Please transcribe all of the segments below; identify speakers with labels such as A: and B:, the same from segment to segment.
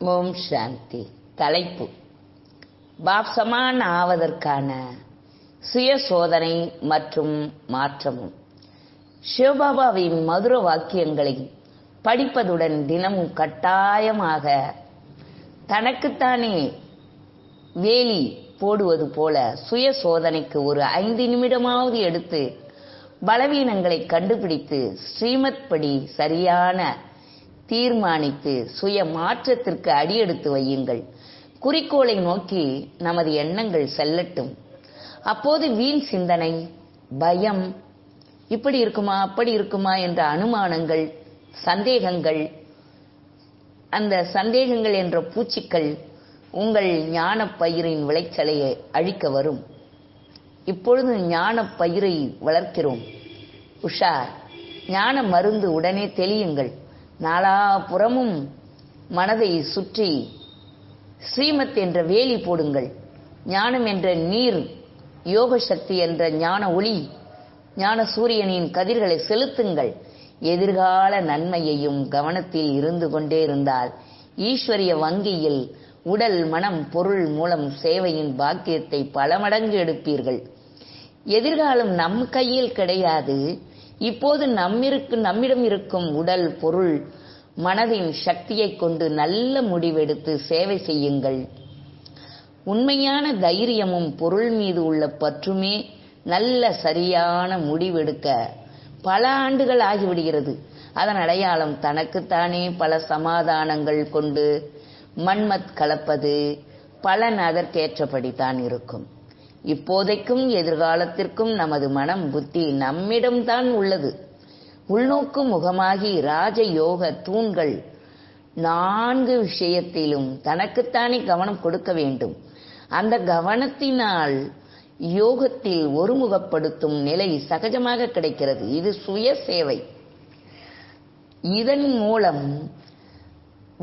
A: ஓம் சாந்தி. தலைப்பு. பாப்சமான் ஆவதற்கான சுய சோதனை மற்றும் மாற்றமும். சிவபாபாவின் மதுர வாக்கியங்களை படிப்பதுடன் தினமும் கட்டாயமாக தனக்குத்தானே வேலி போடுவது போல சுய சோதனைக்கு ஒரு ஐந்து நிமிடமாவது எடுத்து பலவீனங்களை கண்டுபிடித்து ஸ்ரீமத் படி சரியான தீர்மானித்து சுய மாற்றத்திற்கு அடியெடுத்து வையுங்கள். குறிக்கோளை நோக்கி நமது எண்ணங்கள் செல்லட்டும். அப்போது வீண் சிந்தனை பயம் இப்படி இருக்குமா அப்படி இருக்குமா என்ற அனுமானங்கள் சந்தேகங்கள் அந்த சந்தேகங்கள் என்ற பூச்சிக்கள் உங்கள் ஞான பயிரின் விளைச்சலை அழிக்க வரும். இப்பொழுது ஞான பயிரை வளர்க்கிறோம். உஷார். ஞான மருந்து உடனே தெளியுங்கள். நாலாபுறமும் மனதை சுற்றி ஸ்ரீமத் என்ற வேலி போடுங்கள். ஞானம் என்ற நீர் யோக சக்தி என்ற ஞான ஒளி ஞான சூரியனின் கதிர்களை செலுத்துங்கள். எதிர்கால நன்மையையும் கவனத்தில் இருந்து கொண்டே இருந்தால் ஈஸ்வரிய வங்கியில் உடல் மனம் பொருள் மூலம் சேவையின் பாக்கியத்தை பல மடங்கு எடுப்பீர்கள். எதிர்காலம் நம் கையில் கிடையாது. இப்போது நம்மிருக்கு நம்மிடம் இருக்கும் உடல் பொருள் மனதின் சக்தியைக் கொண்டு நல்ல முடிவெடுத்து சேவை செய்யுங்கள். உண்மையான தைரியமும் பொருள் மீது உள்ள பற்றுமே நல்ல சரியான முடிவெடுக்க பல ஆண்டுகள் ஆகிவிடுகிறது. அதன் அடையாளம் தனக்குத்தானே பல சமாதானங்கள் கொண்டு மண்மத் கலப்பது பலன் அதற்கேற்றபடித்தான் இருக்கும். இப்போதைக்கும் எதிர்காலத்திற்கும் நமது மனம் புத்தி நம்மிடம்தான் உள்ளது. உள்நோக்கு முகமாகி ராஜயோக தூண்கள் நான்கு விஷயத்திலும் தனக்குத்தானே கவனம் கொடுக்க வேண்டும். அந்த கவனத்தினால் யோகத்தில் ஒருமுகப்படுத்தும் நிலை சகஜமாக கிடைக்கிறது. இது சுய சேவை. இதன் மூலம்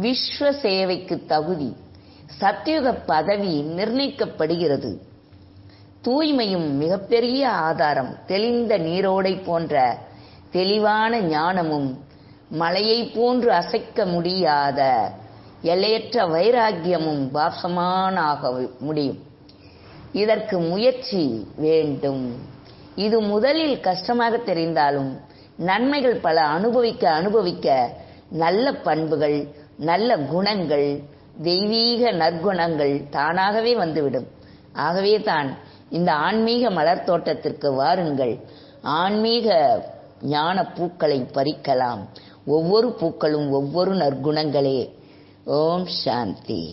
A: விஸ்வ சேவைக்கு தகுதி சத்யுக பதவி நிர்ணயிக்கப்படுகிறது. தூய்மையும் மிகப்பெரிய ஆதாரம் தெளிந்த நீரோடை போன்ற தெளிவான ஞானமும் மலையை போன்று அசைக்க முடியாத எல்லையற்ற வைராக்கியமும் பாசமானாக முடியும். இதற்கு முயற்சி வேண்டும். இது முதலில் கஷ்டமாக தெரிந்தாலும் நன்மைகள் பல அனுபவிக்க அனுபவிக்க நல்ல பண்புகள் நல்ல குணங்கள் தெய்வீக நற்குணங்கள் தானாகவே வந்துவிடும். ஆகவே தான் இந்த ஆன்மீக மலர் தோட்டத்திற்கு வாருங்கள். ஆன்மீக ஞான பூக்களை பறிக்கலாம். ஒவ்வொரு பூக்களும் ஒவ்வொரு நற்குணங்களே. ஓம் சாந்தி.